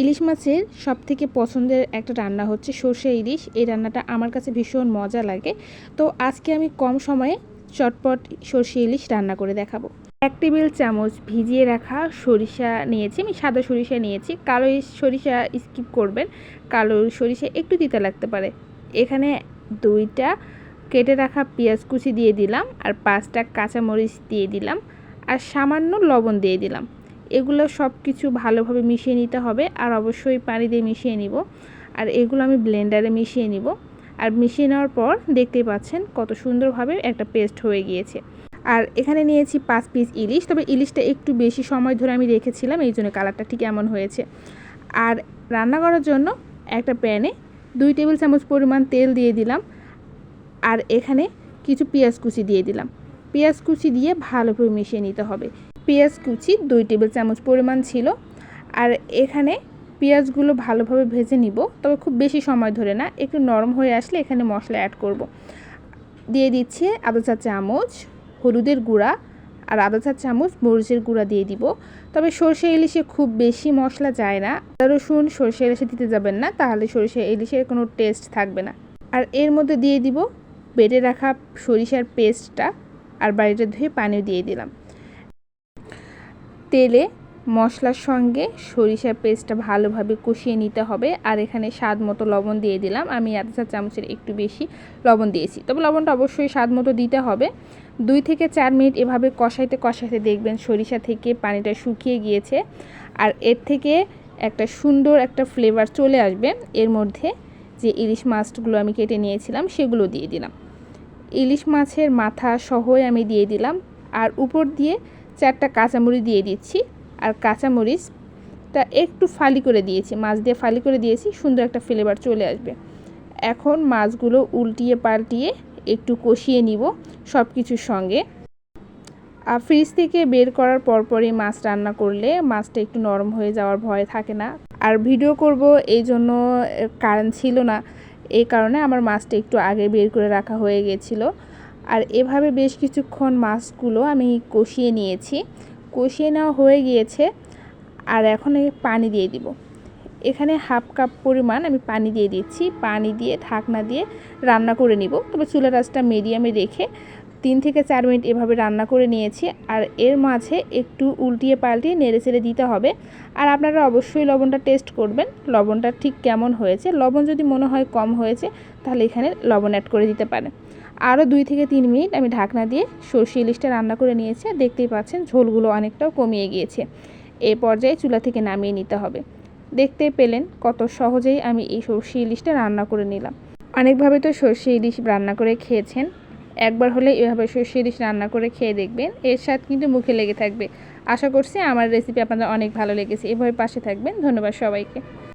ইলিশ মাছের সব থেকে পছন্দের একটা রান্না হচ্ছে সর্ষে ইলিশ। এই রান্নাটা আমার কাছে ভীষণ মজা লাগে। তো আজকে আমি কম সময়ে চটপট সর্ষে ইলিশ রান্না করে দেখাবো। এক টেবিল চামচ ভিজিয়ে রাখা সরিষা নিয়েছি, আমি সাদা সরিষা নিয়েছি। কালো সরিষা স্কিপ করবেন, কালো সরিষা একটু তিতা লাগতে পারে। এখানে দুইটা কেটে রাখা পেঁয়াজ কুচি দিয়ে দিলাম আর পাঁচটা কাঁচামরিচ দিয়ে দিলাম আর সামান্য লবণ দিয়ে দিলাম। এগুলো সব কিছু ভালোভাবে মিশিয়ে নিতে হবে আর অবশ্যই পানি দিয়ে মিশিয়ে নিব। আর এগুলো আমি ব্লেন্ডারে মিশিয়ে নিব। আর মিশিয়ে নেওয়ার পর দেখতেই পাচ্ছেন কত সুন্দরভাবে একটা পেস্ট হয়ে গিয়েছে। আর এখানে নিয়েছি পাঁচ পিস ইলিশ। তবে ইলিশটা একটু বেশি সময় ধরে আমি রেখেছিলাম, এই জন্য কালারটা ঠিক এমন হয়েছে। আর রান্না করার জন্য একটা প্যানে দুই টেবিল চামচ পরিমাণ তেল দিয়ে দিলাম। আর এখানে কিছু পেঁয়াজ কুচি দিয়ে দিলাম। পেঁয়াজ কুচি দিয়ে ভালোভাবে মিশিয়ে নিতে হবে। পেঁয়াজ কুচি দুই টেবিল চামচ পরিমাণ ছিল। আর এখানে পেঁয়াজগুলো ভালোভাবে ভেজে নিব, তবে খুব বেশি সময় ধরে না, একটু নরম হয়ে আসলে এখানে মশলা অ্যাড করব। দিয়ে দিচ্ছি আদা চা চামচ, হলুদের গুঁড়া, আর আদা চা চামচ মরিচের গুঁড়া দিয়ে দিব। তবে সর্ষে ইলিশে খুব বেশি মশলা যায় না রসুন, সর্ষে ইলিশে দিতে যাবেন না, তাহলে সর্ষে ইলিশের কোনো টেস্ট থাকবে না। আর এর মধ্যে দিয়ে দিব বেটে রাখা সরিষার পেস্টটা আর বাড়িটা ধুয়ে পানিও দিয়ে দিলাম। তেলে মশলার সঙ্গে সরিষার পেস্টটা ভালোভাবে কষিয়ে নিতে হবে। আর এখানে স্বাদ মতো লবণ দিয়ে দিলাম। আমি এক চা চামচের একটু বেশি লবণ দিয়েছি। তবে লবণটা অবশ্যই স্বাদ মতো দিতে হবে। দুই থেকে চার মিনিট এভাবে কষাইতে কষাইতে দেখবেন সরিষা থেকে পানিটা শুকিয়ে গিয়েছে। আর এর থেকে একটা সুন্দর একটা ফ্লেভার চলে আসবে। এর মধ্যে যে ইলিশ মাছগুলো আমি কেটে নিয়েছিলাম, সেগুলো দিয়ে দিলাম। ইলিশ মাছের মাথা সহই আমি দিয়ে দিলাম। আর উপর দিয়ে চারটা কাঁচামরিচ দিয়ে দিচ্ছি আর কাঁচামরিচটা একটু ফালি করে দিয়েছি, মাছ দিয়ে ফালি করে দিয়েছি, সুন্দর একটা ফ্লেভার চলে আসবে। এখন মাছগুলো উল্টিয়ে পাল্টিয়ে একটু কষিয়ে নিব সব কিছুর সঙ্গে। আর ফ্রিজ থেকে বের করার পরপরই মাছ রান্না করলে মাছটা একটু নরম হয়ে যাওয়ার ভয় থাকে না। আর ভিডিও করব এই জন্য কারেন্ট ছিল না, এই কারণে আমার মাছটা একটু আগে বের করে রাখা হয়ে গেছিল। আর এভাবে বেশ কিছুক্ষণ মাছগুলো আমি কষিয়ে নিয়েছি। কষিয়ে নেওয়া হয়ে গিয়েছে আর এখন পানি দিয়ে দিব। এখানে হাফ কাপ পরিমাণ আমি পানি দিয়ে দিচ্ছি। পানি দিয়ে, ঢাকনা দিয়ে রান্না করে নিব। তবে চুলা রাসটা মিডিয়ামে রেখে তিন থেকে চার মিনিট এভাবে রান্না করে নিয়েছি। আর এর মাঝে একটু উল্টিয়ে পাল্টিয়ে নেড়ে চেড়ে দিতে হবে। আর আপনারা অবশ্যই লবণটা টেস্ট করবেন। লবণটা ঠিক কেমন হয়েছে? লবণ যদি মনে হয় কম হয়েছে, তাহলে এখানে লবণ অ্যাড করে দিতে পারেন। আরও দুই থেকে তিন মিনিট আমি ঢাকনা দিয়ে সর্ষে ইলিশটা রান্না করে নিয়েছি দেখতেই পাচ্ছেন ঝোলগুলো অনেকটাও কমিয়ে গিয়েছে। এই পর্যায়ে চুলা থেকে নামিয়ে নিতে হবে। দেখতে পেলেন কত সহজেই আমি এই সর্ষে ইলিশটা রান্না করে নিলাম। অনেকভাবে তো সর্ষে ইলিশ রান্না করে খেয়েছেন। একবার হলে এভাবে সর্ষে ইলিশ রান্না করে খেয়ে দেখবেন। এর স্বাদ কিন্তু মুখে লেগে থাকবে। আশা করছি আমার রেসিপি আপনাদের অনেক ভালো লেগেছে। এভাবে পাশে থাকবেন। ধন্যবাদ সবাইকে।